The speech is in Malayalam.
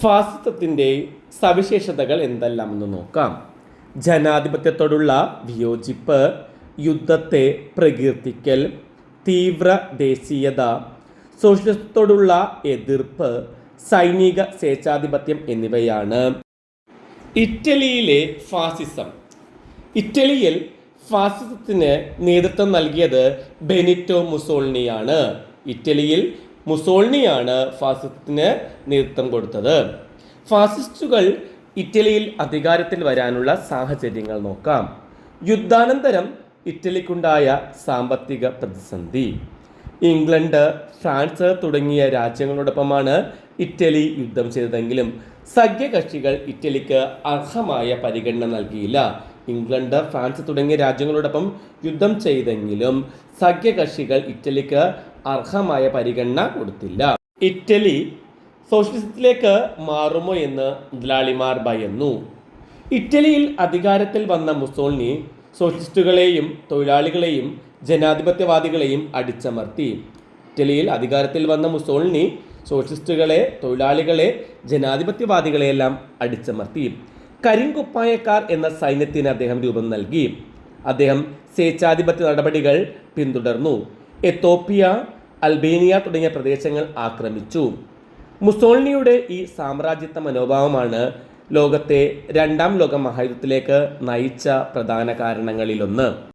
ഫാസിസത്തിന്റെ സവിശേഷതകൾ എന്തെല്ലാം എന്ന് നോക്കാം. ജനാധിപത്യത്തോടുള്ള വിയോജിപ്പ് യുദ്ധത്തെ പ്രകീർത്തിക്കൽ തീവ്ര ദേശീയത സോഷ്യലിസത്തോടുള്ള എതിർപ്പ് സൈനിക സ്വേച്ഛാധിപത്യം എന്നിവയാണ്. ഇറ്റലിയിലെ ഫാസിസം. ഇറ്റലിയിൽ ഫാസിസത്തിന് നേതൃത്വം നൽകിയത് ബെനിറ്റോ മുസോളിനിയാണ്. ഇറ്റലിയിൽ മുസോളിനിയാണ് ഫാസിസത്തിന് നേതൃത്വം കൊടുത്തത്. ഫാസിസ്റ്റുകൾ ഇറ്റലിയിൽ അധികാരത്തിൽ വരാനുള്ള സാഹചര്യങ്ങൾ നോക്കാം. യുദ്ധാനന്തരം ഇറ്റലിക്കുണ്ടായ സാമ്പത്തിക പ്രതിസന്ധി. ഇംഗ്ലണ്ട് ഫ്രാൻസ് തുടങ്ങിയ രാജ്യങ്ങളോടൊപ്പമാണ് ഇറ്റലി യുദ്ധം ചെയ്തതെങ്കിലും സഖ്യകക്ഷികൾ ഇറ്റലിക്ക് അർഹമായ പരിഗണന നൽകിയില്ല. ഇംഗ്ലണ്ട് ഫ്രാൻസ് തുടങ്ങിയ രാജ്യങ്ങളോടൊപ്പം യുദ്ധം ചെയ്തെങ്കിലും സഖ്യകക്ഷികൾ ഇറ്റലിക്ക് അർഹമായ പരിഗണന കൊടുത്തില്ല. ഇറ്റലി സോഷ്യലിസത്തിലേക്ക് മാറുമോ എന്ന് മുതലാളിമാർ ഭയന്നു. ഇറ്റലിയിൽ അധികാരത്തിൽ വന്ന മുസോളിനി സോഷ്യലിസ്റ്റുകളെയും തൊഴിലാളികളെയും ജനാധിപത്യവാദികളെയും അടിച്ചമർത്തി. ഇറ്റലിയിൽ അധികാരത്തിൽ വന്ന മുസോളിനി സോഷ്യലിസ്റ്റുകളെ തൊഴിലാളികളെ ജനാധിപത്യവാദികളെയെല്ലാം അടിച്ചമർത്തി. കരിങ്കുപ്പായക്കാർ എന്ന സൈന്യത്തിന് അദ്ദേഹം രൂപം നൽകി. അദ്ദേഹം സ്വേച്ഛാധിപത്യ നടപടികൾ പിന്തുടർന്നു. എത്തോപ്യ അൽബേനിയ തുടങ്ങിയ പ്രദേശങ്ങൾ ആക്രമിച്ചു. മുസോളിനിയുടെ ഈ സാമ്രാജ്യത്വ മനോഭാവമാണ് ലോകത്തെ രണ്ടാം ലോക മഹായുദ്ധത്തിലേക്ക് നയിച്ച പ്രധാന കാരണങ്ങളിലൊന്ന്.